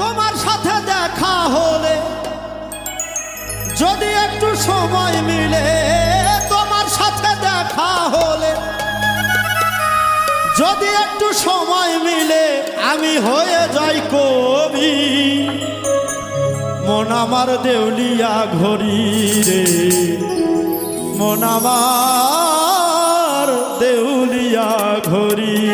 তোমার সাথে দেখা হলে, যদি একটু সময় মিলে, তোমার সাথে দেখা হলে, যদি একটু সময় মিলে, আমি হয়ে যাই কবি। মন আমার দেউলিয়া ঘড়ি রে, মন আমার দেউলিয়া ঘড়ি।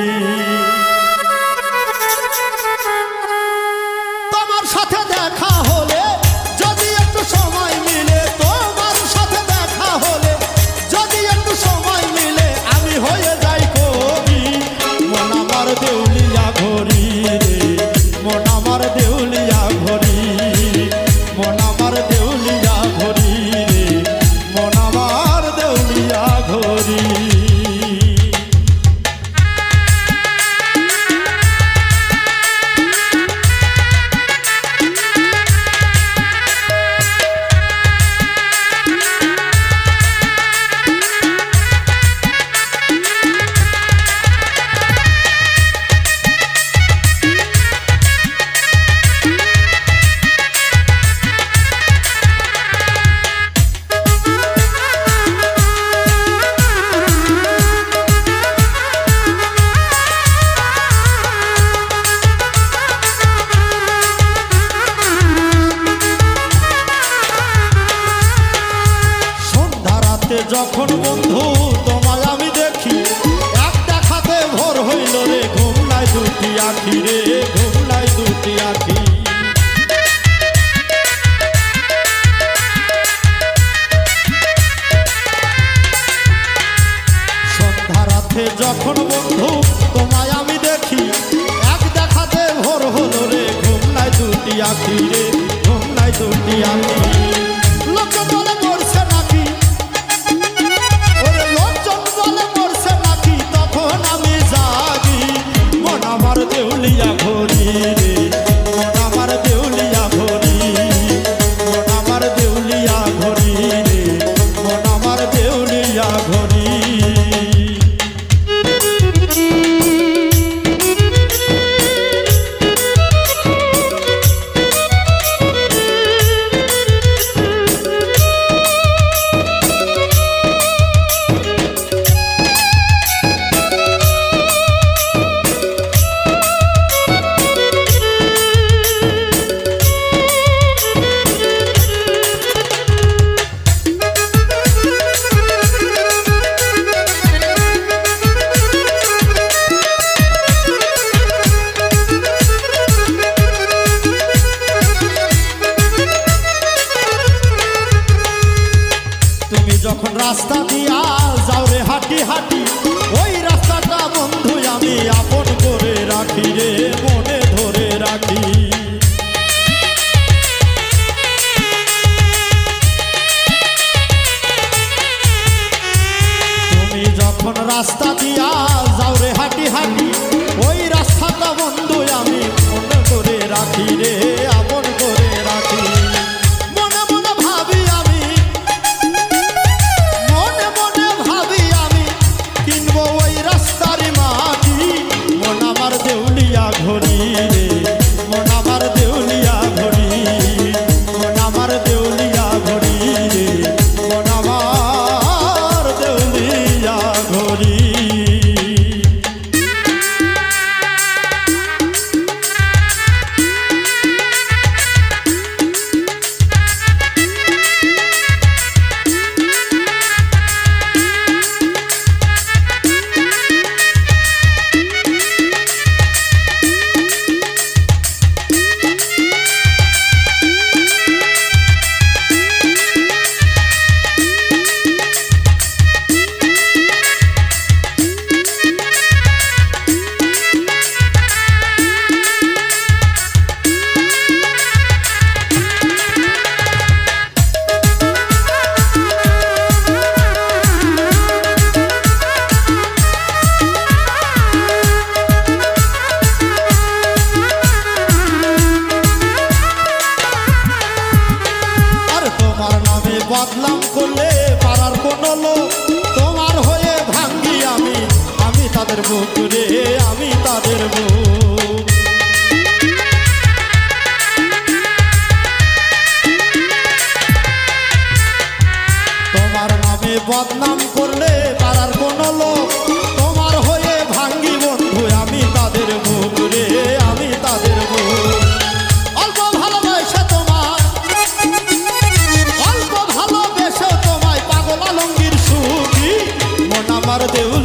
রাতে যখন বন্ধু, তোমায় আমি দেখি। এক দেখাতে ভোর হইল রে, ঘুম নাই দুটি আখি রে, ঘুম নাই দুটি আখি। সন্ধ্যা রাতে যখন বন্ধু, তোমায় আমি দেখি। এক দেখাতে ভোর হলো রে, ঘুম নাই দুটি আখি রে, ঘুম নাই দুটি আখি। দেউলিয়া রাস্তা দিয়া যাও রে, হাঁটি হাঁটি। ওই রাস্তাটা বন্ধু, আমি আপন করে রাখি রে, মনে ধরে রাখি। তুমি যখন রাস্তা দিয়া যাও রে, হাঁটি হাঁটি, ওই রাস্তাটা বন্ধু, আমি বদনাম করলে পাড়ার কোনো লোক তোমার হয়ে ভাঙ্গি আমি। আমি তাদের বুক রে, আমি তাদের বুক তোমার নামে বদনাম করলে পাড়ার কোনো লোক मारो देव